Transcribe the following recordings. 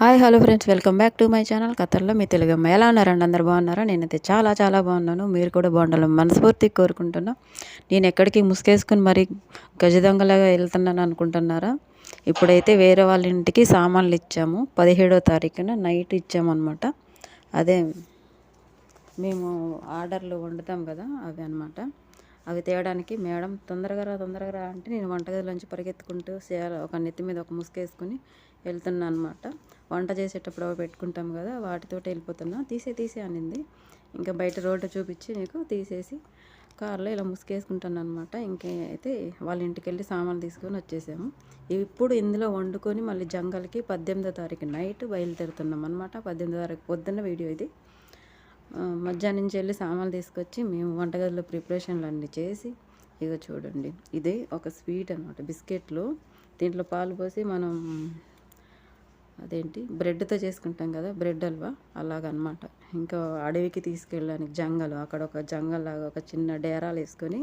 Hi hello friends welcome back to my channel. కథల్లో మీ తెలుగమ్మ ఎలా ఉన్నారండి? అందరు బాగున్నారా? నేనైతే చాలా చాలా బాగున్నాను. మీరు కూడా బాగుండాలని మనస్ఫూర్తిగా కోరుకుంటున్నా. నేను ఎక్కడికి ముసుగేసుకుని మరి గజదొంగలాగా వెళ్తున్నాను అనుకుంటున్నారా? ఇప్పుడైతే వేరే వాళ్ళ ఇంటికి సామాన్లు ఇచ్చాము. పదిహేడో తారీఖున నైట్ ఇచ్చామన్నమాట. అదే మేము ఆర్డర్లు వండుతాం కదా అవి అనమాట అవి తేయడానికి మేడం తొందరగా రా తొందరగా రా అంటే నేను వంటగదిలోంచి పరిగెత్తుకుంటూ ఒక నెత్తి మీద ఒక ముసుకేసుకుని వెళ్తున్నా అనమాట వంట చేసేటప్పుడు అవి పెట్టుకుంటాం కదా వాటితోటి వెళ్ళిపోతున్నా. తీసే తీసే అనింది. ఇంకా బయట రోడ్డు చూపించి నీకు తీసేసి కార్లో ఇలా ముసుకేసుకుంటాను అనమాట ఇంకైతే వాళ్ళ ఇంటికి వెళ్ళి సామాన్లు తీసుకొని వచ్చేసాము. ఇప్పుడు ఇందులో వండుకొని మళ్ళీ జంగల్కి పద్దెనిమిదో తారీఖు నైట్ బయలుదేరుతున్నాం అనమాట పద్దెనిమిదో తారీఖు పొద్దున్న వీడియో ఇది. మధ్యాహ్నం నుంచి వెళ్ళి సామాన్లు తీసుకొచ్చి మేము వంటగదిలో ప్రిపరేషన్లు అన్నీ చేసి ఇక చూడండి ఇది ఒక స్వీట్ అనమాట బిస్కెట్లు దీంట్లో పాలు పోసి మనం అదేంటి? బ్రెడ్తో చేసుకుంటాం కదా బ్రెడ్ హల్వా? అలాగనమాట. ఇంకా అడవికి తీసుకెళ్ళడానికి జంగల్ అక్కడ ఒక జంగల్ లాగా ఒక చిన్న డేరాలు వేసుకొని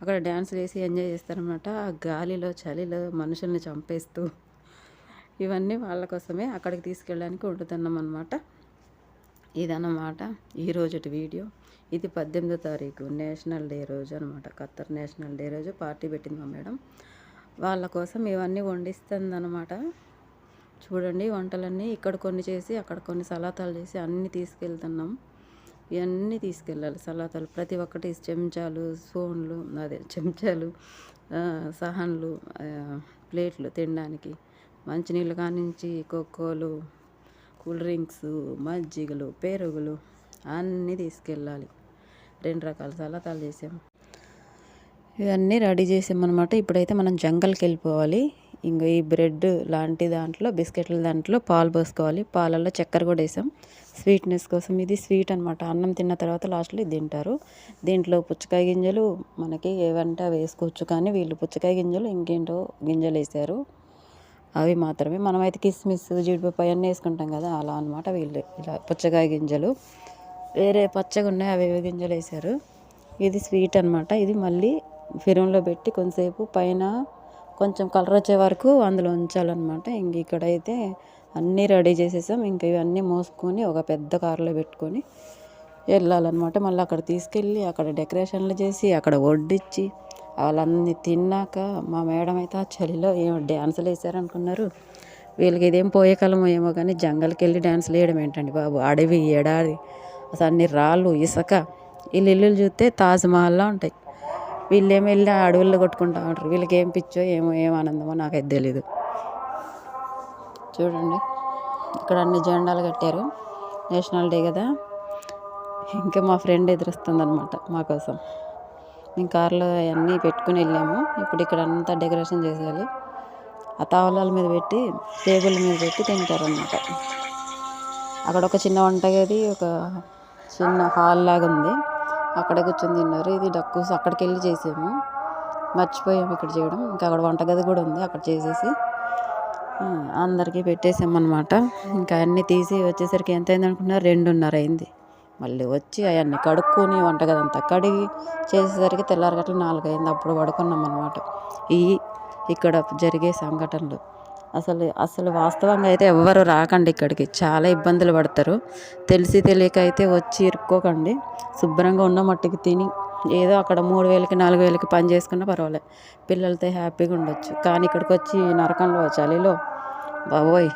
అక్కడ డ్యాన్సులు వేసి ఎంజాయ్ చేస్తారనమాట. ఆ గాలిలో చలిలో మనుషుల్ని చంపేస్తూ ఇవన్నీ వాళ్ళ కోసమే అక్కడికి తీసుకెళ్ళడానికి వండుతున్నాం అనమాట ఇదన్నమాట ఈరోజటి వీడియో. ఇది పద్దెనిమిదో తారీఖు నేషనల్ డే రోజు అనమాట ఖత్తర్ నేషనల్ డే రోజు పార్టీ పెట్టింది మా మేడం. వాళ్ళ కోసం ఇవన్నీ వండిస్తుందన్నమాట. చూడండి వంటలన్నీ ఇక్కడ కొన్ని చేసి అక్కడ కొన్ని సలాతాలు చేసి అన్నీ తీసుకెళ్తున్నాం. ఇవన్నీ తీసుకెళ్ళాలి సలాతాలు. ప్రతి ఒక్కటి చెంచాలు స్పూన్లు అదే చెంచాలు సహన్లు ప్లేట్లు తినడానికి. మంచినీళ్ళు కానించి కోకోలు కూల్ డ్రింక్స్ మజ్జిగలు పెరుగులు అన్నీ తీసుకెళ్ళాలి. రెండు రకాల సలాతాలు చేసాం. ఇవన్నీ రెడీ చేసామన్నమాట. ఇప్పుడైతే మనం జంగల్కి వెళ్ళిపోవాలి. ఇంకా ఈ బ్రెడ్ లాంటి దాంట్లో బిస్కెట్ల దాంట్లో పాలు పోసుకోవాలి. పాలల్లో చక్కెర కూడా వేసాం. స్వీట్నెస్ కోసం ఇది స్వీట్ అనమాట అన్నం తిన్న తర్వాత లాస్ట్లో ఇది తింటారు. దీంట్లో పుచ్చకాయ గింజలు మనకి ఏవంటే అవి వేసుకోవచ్చు కానీ వీళ్ళు పుచ్చకాయ గింజలు ఇంకేంటో గింజలు వేసారు. అవి మాత్రమే. మనమైతే కిస్మిస్ జీడిపప్పు అవన్నీ వేసుకుంటాం కదా అలా అనమాట వీళ్ళు. ఇలా పుచ్చకాయ గింజలు. వేరే పచ్చగా ఉన్నాయి అవి గింజలు వేసారు. ఇది స్వీట్ అనమాట ఇది మళ్ళీ ఫిరంలో పెట్టి కొంతసేపు పైన కొంచెం కలర్ వచ్చే వరకు అందులో ఉంచాలన్నమాట. ఇంక ఇక్కడైతే అన్నీ రెడీ చేసేసాం. ఇంకా ఇవన్నీ మోసుకొని ఒక పెద్ద కారులో పెట్టుకొని వెళ్ళాలన్నమాట. మళ్ళీ అక్కడ తీసుకెళ్ళి అక్కడ డెకరేషన్లు చేసి అక్కడ వడ్డిచ్చి వాళ్ళన్నీ తిన్నాక మా మేడం అయితే ఆ చలిలో ఏమో డ్యాన్సులు వేసారనుకున్నారు వీళ్ళకి ఇదేం పోయే కాలమో ఏమో కానీ జంగల్కి వెళ్ళి డ్యాన్సులు వేయడం ఏంటండి బాబు? అడవి ఎడారి అసలు అన్ని రాళ్ళు ఇసుక వీళ్ళు ఇల్లులు చూస్తే తాజ్మహల్లా ఉంటాయి. వీళ్ళేమి వెళ్ళి అడవుల్లో కొట్టుకుంటా ఉంటారు. వీళ్ళకి ఏం పిచ్చో ఏమో ఏం ఆనందమో నాకైతే తెలీదు. చూడండి. ఇక్కడ అన్ని జెండాలు కట్టారు. నేషనల్ డే కదా. ఇంకా మా ఫ్రెండ్ ఎదురుస్తుంది అనమాట మా కోసం. మేము కార్లో అవన్నీ పెట్టుకుని వెళ్ళాము. ఇప్పుడు ఇక్కడ అంతా డెకరేషన్ చేసేయాలి. ఆ తావలాల మీద పెట్టి టేబుల్ మీద పెట్టి తింటారనమాట అక్కడ ఒక చిన్న వంటగది ఒక చిన్న హాల్ లాగా ఉంది అక్కడ కూర్చొని తిన్నారు. ఇది డక్కుస్ అక్కడికి వెళ్ళి చేసాము. మర్చిపోయాము ఇక్కడ చేయడం. ఇంకా అక్కడ వంటగది కూడా ఉంది. అక్కడ చేసేసి అందరికీ పెట్టేసామన్నమాట. ఇంకా అన్నీ తీసి వచ్చేసరికి ఎంత అయింది అనుకున్నారు రెండున్నర అయింది మళ్ళీ వచ్చి అవన్నీ కడుక్కొని వంటగది అంతా కడిగి చేసేసరికి తెల్లారగట్ల నాలుగు అయింది అప్పుడు పడుకున్నాం అనమాట ఈ ఇక్కడ జరిగే సంఘటనలు. అసలు అసలు వాస్తవంగా అయితే ఎవ్వరు రాకండి ఇక్కడికి. చాలా ఇబ్బందులు పడతారు. తెలిసి తెలియక అయితే వచ్చి ఇరుక్కోకండి. శుభ్రంగా ఉన్న మట్టికి తిని ఏదో అక్కడ మూడు వేలకి నాలుగు వేలకి పని చేసుకున్నా పర్వాలేదు పిల్లలతో హ్యాపీగా ఉండొచ్చు. కానీ ఇక్కడికి వచ్చి నరకంలో చలిలో బాబోయ్!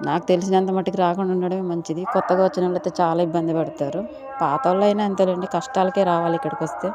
నాకు తెలిసినంత మట్టుకు రాకుండా ఉండడమే మంచిది. కొత్తగా వచ్చిన వాళ్ళు అయితే చాలా ఇబ్బంది పడతారు. పాత వాళ్ళు అయినా అంతేలేండి కష్టాలకే రావాలి ఇక్కడికి వస్తే.